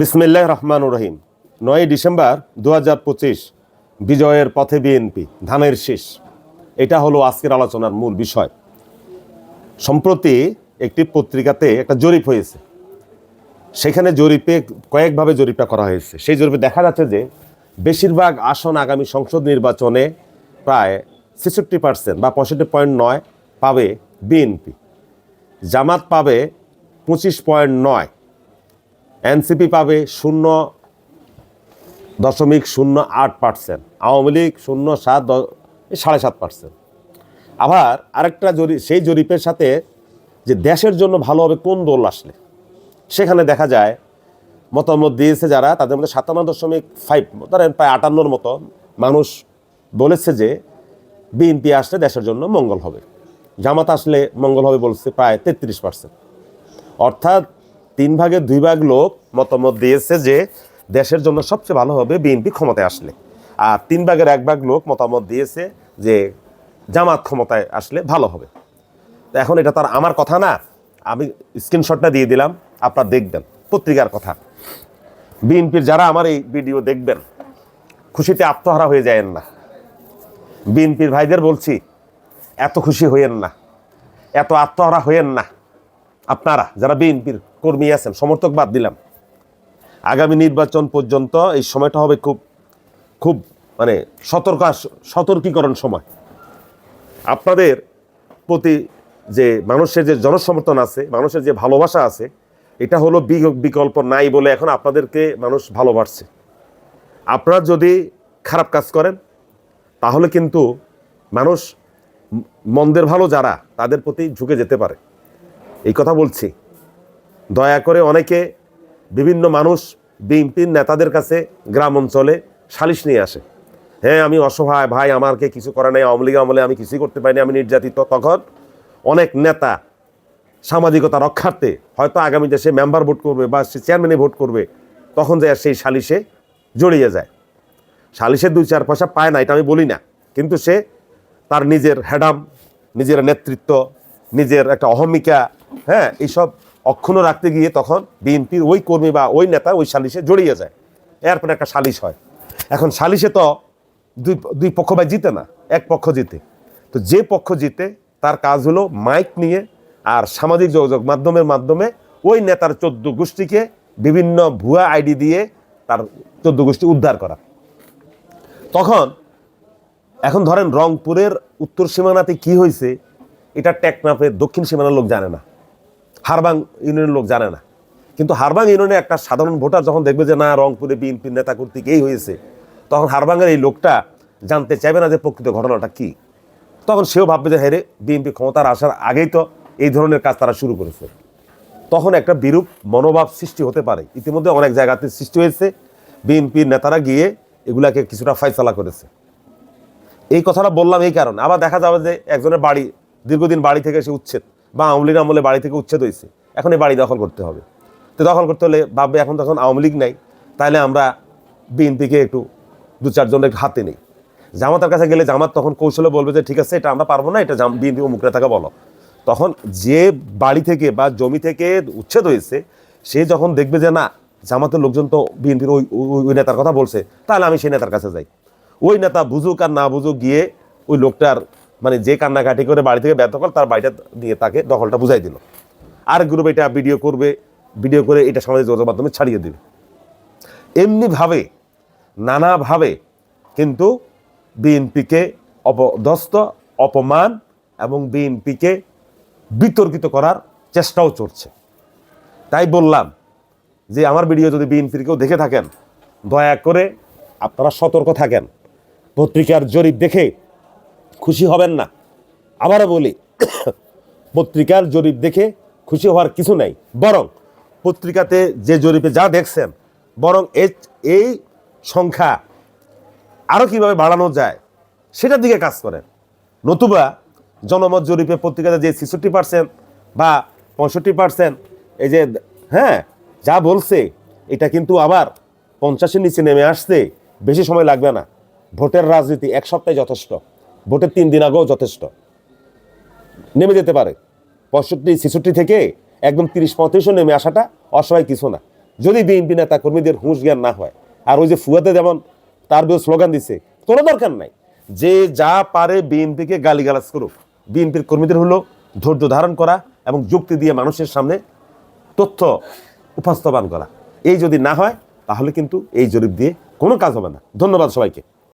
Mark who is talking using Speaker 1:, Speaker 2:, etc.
Speaker 1: বিসমিল্লাহ রহমান রহিম। নয় ডিসেম্বর দু হাজার পঁচিশ, বিজয়ের পথে বিএনপি, ধানের শেষ। এটা হলো আজকের আলোচনার মূল বিষয়। সম্প্রতি একটি পত্রিকাতে একটা জরিপ হয়েছে। সেখানে জরিপে কয়েকভাবে জরিপটা করা হয়েছে। সেই জরিপে দেখা যাচ্ছে যে বেশিরভাগ আসন আগামী সংসদ নির্বাচনে প্রায় ছেষট্টি পার্সেন্ট বা পঁয়ষট্টি পয়েন্ট নয় পাবে বিএনপি। জামাত পাবে পঁচিশ পয়েন্ট নয়। এনসিপি পাবে শূন্য দশমিক শূন্য আট পার্সেন্ট, আওয়ামী লীগ শূন্য সাত সাড়ে সাত পার্সেন্ট। আবার আরেকটা জরিপ সেই জরিপের সাথে যে দেশের জন্য ভালো হবে কোন দল আসলে? সেখানে দেখা যায় মতামত দিয়েছে যারা, তাদের মধ্যে সাতান্ন দশমিক ফাইভ, ধরেন প্রায় আটান্নর মতো মানুষ বলেছে যে বিএনপি আসলে দেশের জন্য মঙ্গল হবে। জামাত আসলে মঙ্গল হবে বলছে প্রায় তেত্রিশ পার্সেন্ট। অর্থাৎ তিন ভাগের দুই ভাগ লোক মতামত দিয়েছে যে দেশের জন্য সবচেয়ে ভালো হবে বিএনপি ক্ষমতায় আসলে। আর তিন ভাগের এক ভাগ লোক মতামত দিয়েছে যে জামাত ক্ষমতায় আসলে ভালো হবে। তো এখন এটা তার আমার কথা না। আমি স্ক্রিনশটটা দিয়ে দিলাম, আপনারা দেখবেন, পত্রিকার কথা। বিএনপির যারা আমার এই ভিডিও দেখবেন, খুশিতে আত্মহারা হয়ে যায়েন না। বিএনপির ভাইদের বলছি, এত খুশি হইয়েন না, এত আত্মহারা হইয়েন না। আপনারা, যারা বিএনপির কর্মী আছেন, সমর্থক বাদ দিলাম। আগামী নির্বাচন পর্যন্ত এই সময়টা হবে খুব খুব মানে সতর্ক সতর্কীকরণ সময়। আপনাদের প্রতি যে মানুষের যে জনসমর্থন আছে, মানুষের যে ভালোবাসা আছে, এটা হলো বিকল্প নাই বলে এখন আপনাদেরকে মানুষ ভালোবাসছে। আপনারা যদি খারাপ কাজ করেন, তাহলে কিন্তু মানুষ মন্দের ভালো যারা, তাদের প্রতি ঝুঁকে যেতে পারে। এই কথা বলছি। দয়া করে অনেকে বিভিন্ন মানুষ বিএনপির নেতাদের কাছে গ্রাম অঞ্চলে সালিশ নিয়ে আসে। হ্যাঁ আমি অসহায়, ভাই আমাকে কিছু করে নাই, আওয়ামী লীগ আমলে আমি কিছুই করতে পারিনি, আমি নির্যাতিত। তখন অনেক নেতা সামাজিকতা রক্ষার্থে হয়তো আগামী দেশে মেম্বার ভোট করবে বা সে চেয়ারম্যানে ভোট করবে, তখন যায় সেই সালিশে জড়িয়ে যায়। সালিশের দুই চার পয়সা পায় না, এটা আমি বলি না। কিন্তু সে তার নিজের হ্যাডাম নিজের নেতৃত্ব, নিজের একটা অহমিকা হ্যাঁ এইসব অক্ষুণ্ণ রাখতে গিয়ে তখন বিএনপির ওই কর্মী বা ওই নেতা ওই সালিশে জড়িয়ে যায়। এরপরে একটা সালিশ হয়। এখন সালিশে তো দুই দুই পক্ষ ভাই জিতে না, এক পক্ষ জিতে। তো যে পক্ষ জিতে, তার কাজ হলো মাইক নিয়ে আর সামাজিক যোগাযোগ মাধ্যমের মাধ্যমে ওই নেতার চোদ্দ গোষ্ঠীকে বিভিন্ন ভুয়া আইডি দিয়ে তার চোদ্দ গোষ্ঠী উদ্ধার করা। তখন, এখন ধরেন রংপুরের উত্তর সীমানাতে কি হয়েছে এটা টেকনাফের দক্ষিণ সীমানার লোক জানে না। হারবাং ইউনিয়নের লোক জানে না। কিন্তু হারবাং ইউনিয়নে একটা সাধারণ ভোটার যখন দেখবে যে না, রংপুরে বিএনপির নেতা কর্তৃক এই হয়েছে, তখন হারবাংয়ের এই লোকটা জানতে চাইবে না যে প্রকৃত ঘটনাটা কি। তখন সেও ভাববে যে হ্যাঁ রে, বিএনপি ক্ষমতার আসার আগেই তো এই ধরনের কাজ তারা শুরু করেছে। তখন একটা বিরূপ মনোভাব সৃষ্টি হতে পারে। ইতিমধ্যে অনেক জায়গাতে সৃষ্টি হয়েছে। বিএনপির নেতারা গিয়ে এগুলাকে কিছুটা ফাইসলা করেছে। এই কথাটা বললাম এই কারণে। আবার দেখা যাবে যে একজনের বাড়ি, দীর্ঘদিন বাড়ি থেকে সে উচ্ছেদ। বা আওয়ামী লীগ আমলে বাড়ি থেকে উচ্ছেদ হয়েছে, এখন এই বাড়ি দখল করতে হবে। তো দখল করতে হলে ভাববে, এখন তখন আওয়ামী লীগ নাই তাহলে আমরা বিএনপিকে একটু দু চারজনের হাতে নেই। জামাতের কাছে গেলে জামাত তখন কৌশলে বলবে যে, ঠিক আছে, এটা আমরা পারব না, এটা বিএনপি অমুক নেতাকে বলো। তখন যে বাড়ি থেকে বা জমি থেকে উচ্ছেদ হয়েছে, সে যখন দেখবে যে, না, জামাতের লোকজন তো বিএনপির ওই- ওই নেতার কথা বলছে, তাহলে আমি সেই নেতার কাছে যাই। ওই নেতা বুঝুক আর না বুঝুক গিয়ে ওই লোকটার মানে যে কান্নাকাটি করে বাড়ি থেকে ব্যর্থ করে তার বাড়িটা দিয়ে তাকে দখলটা বুঝাই দিল। আর গ্রুপ এটা ভিডিও করবে ভিডিও করে এটা সামাজিক যোগাযোগ মাধ্যমে ছাড়িয়ে দেবে। এমনিভাবে, নানাভাবে কিন্তু বিএনপিকে অপদস্থ, অপমান এবং বিএনপিকে বিতর্কিত করার চেষ্টাও চলছে। তাই বললাম যে আমার ভিডিও যদি বিএনপির কেউ দেখে থাকেন, দয়া করে আপনারা সতর্ক থাকেন। পত্রিকার জরিপ দেখে খুশি হবেন না। আবারও বলি, পত্রিকার জরিপ দেখে খুশি হওয়ার কিছু নাই, বরং পত্রিকাতে যে জরিপে যা দেখছেন, বরং এই সংখ্যা আরও কীভাবে বাড়ানো যায়, সেটার দিকে কাজ করেন। নতুবা জনমত জরিপে পত্রিকাতে যে ছেষট্টি পার্সেন্ট বা পঁয়ষট্টি পার্সেন্ট এই যে হ্যাঁ যা বলছে, এটা কিন্তু আবার পঞ্চাশের নিচে নেমে আসতে বেশি সময় লাগবে না। ভোটের রাজনীতি এক সপ্তাহে যথেষ্ট। ভোটের তিন দিন আগেও যথেষ্ট। নেমে যেতে পারে। পঁয়ষট্টি, ছেষট্টি থেকে একদম তিরিশ পঁয়ত্রিশও নেমে আসাটা অসহায় কিছু না। যদি বিএনপি নেতা কর্মীদের হুঁশ জ্ঞান না হয়, আর ওই যে ফুয়াতে যেমন তার বিরুদ্ধে স্লোগান দিছে, কোনো দরকার নাই। যে যা পারে বিএনপিকে গালিগালাজ করুক। বিএনপির কর্মীদের হলো ধৈর্য ধারণ করা এবং যুক্তি দিয়ে মানুষের সামনে তথ্য উপস্থাপন করা। এই যদি না হয়, তাহলে কিন্তু এই জরিপ দিয়ে কোনো কাজ হবে না। ধন্যবাদ সবাইকে।